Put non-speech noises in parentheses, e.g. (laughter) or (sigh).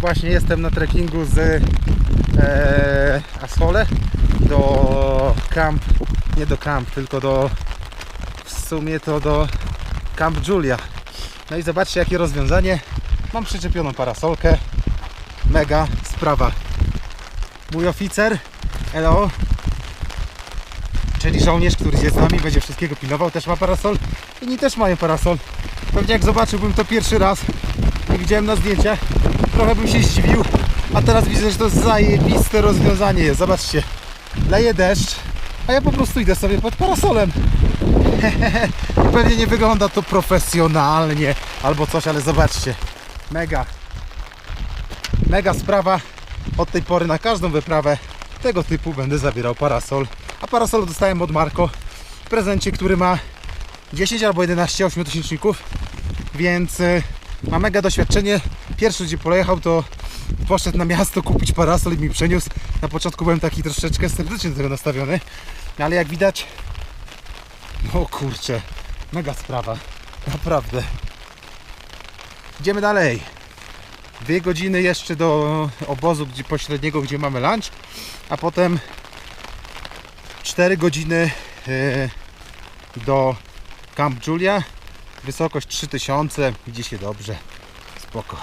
Właśnie jestem na trekkingu z e, do Camp, nie do Camp, tylko do w sumie to do Camp Julia. No i zobaczcie jakie rozwiązanie. Mam przyczepioną parasolkę. Mega sprawa. Mój oficer, hello, czyli żołnierz, który jest z nami, będzie wszystkiego pilnował, też ma parasol. Inni też mają parasol. Pewnie jak zobaczyłbym to pierwszy raz i widziałem na zdjęciach, trochę bym się zdziwił. A teraz widzę, że to zajebiste rozwiązanie jest. Zobaczcie, leje deszcz, a ja po prostu idę sobie pod parasolem. (laughs) Pewnie nie wygląda to profesjonalnie albo coś, ale zobaczcie. Mega. Mega sprawa. Od tej pory na każdą wyprawę tego typu będę zabierał parasol. A parasol dostałem od Marko w prezencie, który ma 10 albo 11 ośmiotysięczników, więc y, ma mega doświadczenie. Pierwszy gdzie pojechał to poszedł na miasto kupić parasol i mi przeniósł. Na początku byłem taki troszeczkę sceptycznie do tego nastawiony, no ale jak widać, no kurczę, mega sprawa, naprawdę. Idziemy dalej. Dwie godziny jeszcze do obozu gdzie, pośredniego, gdzie mamy lunch, a potem 4 godziny e, do Camp Julia. Wysokość 3000, idzie się dobrze, spoko.